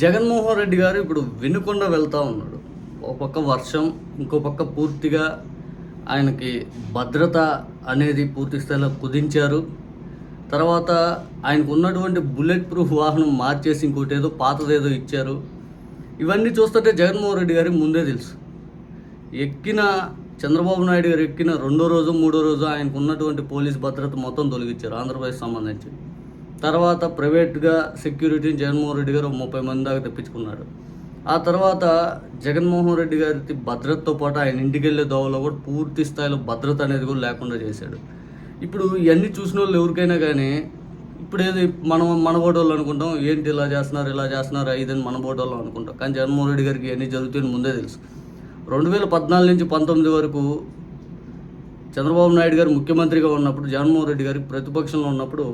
జగన్మోహన్ రెడ్డి గారు ఇప్పుడు వినుకొండ వెళ్తూ ఉన్నాడు. ఒక పక్క వర్షం ఇంకో పక్క పూర్తిగా ఆయనకి భద్రత అనేది పూర్తి స్థాయిలో కుదించారు. తర్వాత ఆయనకు ఉన్నటువంటి బుల్లెట్ ప్రూఫ్ వాహనం మార్చేసి ఇంకోటి ఏదో పాతదేదో ఇచ్చారు. ఇవన్నీ చూస్తుంటే జగన్మోహన్ రెడ్డి గారికి ముందే తెలుసు. ఎక్కిన చంద్రబాబు నాయుడు గారు ఎక్కిన రెండో రోజు మూడో రోజు ఆయనకు ఉన్నటువంటి పోలీస్ భద్రత మొత్తం తొలగించారు ఆంధ్రప్రదేశ్ సంబంధించి. తర్వాత ప్రైవేట్గా సెక్యూరిటీని జగన్మోహన్ రెడ్డి గారు ముప్పై మంది దాకా తెప్పించుకున్నాడు. ఆ తర్వాత జగన్మోహన్ రెడ్డి గారి భద్రతతో పాటు ఆయన ఇంటికి వెళ్ళే దోవలో కూడా పూర్తి స్థాయిలో భద్రత అనేది కూడా లేకుండా చేశాడు. ఇప్పుడు ఇవన్నీ చూసిన వాళ్ళు ఎవరికైనా కానీ ఇప్పుడు ఏది మనం మన బోటోళ్ళు అనుకుంటాం ఏంటి ఇలా చేస్తున్నారు ఇలా చేస్తున్నారు ఇదని మన బోటోళ్ళు అనుకుంటాం. కానీ జగన్మోహన్ రెడ్డి గారికి ఇవన్నీ జరుగుతాయని ముందే తెలుసు. రెండు వేల పద్నాలుగు నుంచి పంతొమ్మిది వరకు చంద్రబాబు నాయుడు గారు ముఖ్యమంత్రిగా ఉన్నప్పుడు జగన్మోహన్ రెడ్డి గారికి ప్రతిపక్షంలో ఉన్నప్పుడు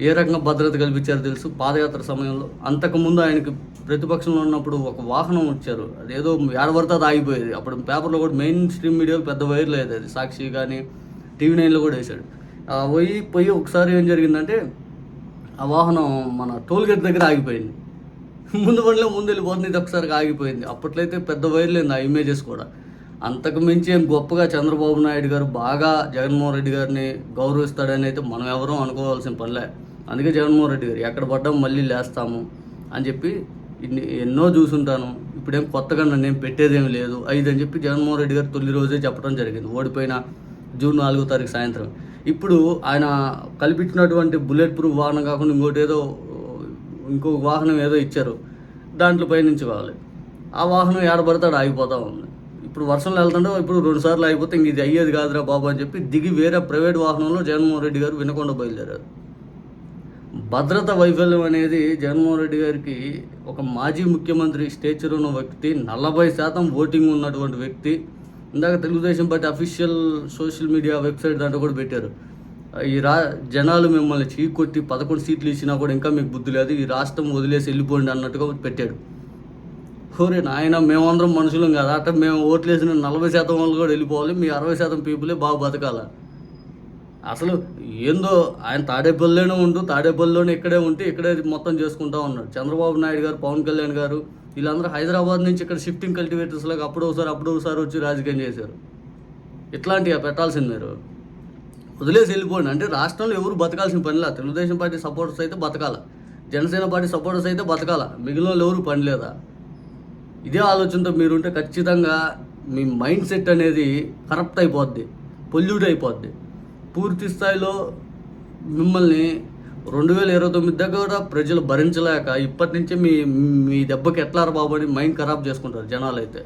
ఏ రకంగా భద్రత కల్పించారో తెలుసు. పాదయాత్ర సమయంలో అంతకుముందు ఆయనకి ప్రతిపక్షంలో ఉన్నప్పుడు ఒక వాహనం వచ్చారు. అదేదో ఏడబడితే అది ఆగిపోయేది అప్పుడు పేపర్లో కూడా మెయిన్ స్ట్రీమ్ మీడియాలో పెద్ద వైర్ లేదు అది. సాక్షి కానీ టీవీ నైన్లో కూడా వేశాడు. పోయి పోయి ఒకసారి ఏం జరిగిందంటే ఆ వాహనం మన టోల్ గేట్ దగ్గర ఆగిపోయింది. ముందు బండిలో ముందు వెళ్ళిపోతుంది ఇది ఒకసారి ఆగిపోయింది. అప్పట్లో అయితే పెద్ద వైర్ లేదు ఆ ఇమేజెస్ కూడా. అంతకు మించి ఏం గొప్పగా చంద్రబాబు నాయుడు గారు బాగా జగన్మోహన్ రెడ్డి గారిని గౌరవిస్తాడని అయితే మనం ఎవరూ అనుకోవాల్సిన పనిలే. అందుకే జగన్మోహన్ రెడ్డి గారు ఎక్కడ పడ్డాం మళ్ళీ లేస్తాము అని చెప్పి ఇన్ని ఎన్నో చూసుంటాను. ఇప్పుడేం కొత్తగా నన్ను ఏం పెట్టేదేం లేదు. ఐదు అని చెప్పి జగన్మోహన్ రెడ్డి గారు తొలి రోజే చెప్పడం జరిగింది. ఓడిపోయిన జూన్ నాలుగో తారీఖు సాయంత్రం. ఇప్పుడు ఆయన కల్పించినటువంటి బుల్లెట్ ప్రూఫ్ వాహనం కాకుండా ఇంకోటి ఏదో ఇంకో వాహనం ఏదో ఇచ్చారు. దాంట్లో పైనుంచి కావాలి. ఆ వాహనం ఏడబడతాడు ఆగిపోతా ఉంది. ఇప్పుడు వర్షంలో వెళ్తుంటే ఇప్పుడు రెండు సార్లు అయిపోతే ఇంక ఇది అయ్యేది కాదురా బాబు అని చెప్పి దిగి వేరే ప్రైవేట్ వాహనంలో జగన్మోహన్ రెడ్డి గారు వినకుండా బయలుదేరారు. భద్రత వైఫల్యం అనేది జగన్మోహన్ రెడ్డి గారికి ఒక మాజీ ముఖ్యమంత్రి స్టేచర్ ఉన్న వ్యక్తి నలభై శాతం ఓటింగ్ ఉన్నటువంటి వ్యక్తి. ఇందాక Telugu Desam party official social media website దాంట్లో కూడా పెట్టారు. ఈ రా జనాలు మిమ్మల్ని చీకొట్టి పదకొండు సీట్లు ఇచ్చినా కూడా ఇంకా మీకు బుద్ధి లేదు ఈ రాష్ట్రం వదిలేసి వెళ్ళిపోండి అన్నట్టుగా పెట్టాడు. కోరే నాయన మేమందరం మనుషులం కదా? అట్ట మేము ఓట్లేసిన నలభై శాతం వాళ్ళు కూడా వెళ్ళిపోవాలి మీ అరవై శాతం పీపులే బాగా బతకాల. అసలు ఏందో ఆయన తాడేపల్లిలోనే ఉంటూ తాడేపల్లిలోనే ఇక్కడే ఉంటే ఇక్కడే మొత్తం చేసుకుంటా ఉన్నాడు. చంద్రబాబు నాయుడు గారు పవన్ కళ్యాణ్ గారు వీళ్ళందరూ హైదరాబాద్ నుంచి ఇక్కడ షిఫ్టింగ్ కల్టివేటర్స్ లాగా అప్పుడు ఒకసారి అప్పుడు ఒకసారి వచ్చి రాజకీయం చేశారు. ఇట్లాంటివి పెట్టాల్సింది మీరు. వదిలేసి వెళ్ళిపోండి. అంటే రాష్ట్రంలో ఎవరు బతకాల్సిన పనిలా తెలుగుదేశం పార్టీ సపోర్టర్స్ అయితే బతకాల. జనసేన పార్టీ సపోర్టర్స్ అయితే బతకాల. మిగిలిన వాళ్ళు ఎవరు పని లేదా? ఇదే ఆలోచనతో మీరుంటే ఖచ్చితంగా మీ మైండ్ సెట్ అనేది కరప్ట్ అయిపోద్ది పొల్యూట్ అయిపోద్ది. పూర్తి స్థాయిలో మిమ్మల్ని రెండు వేల ఇరవై తొమ్మిది దగ్గర కూడా ప్రజలు భరించలేక ఇప్పటి నుంచే మీ మీ దెబ్బకి ఎట్లారు బాబు అని మైండ్ ఖరాబ్ చేసుకుంటారు జనాలు అయితే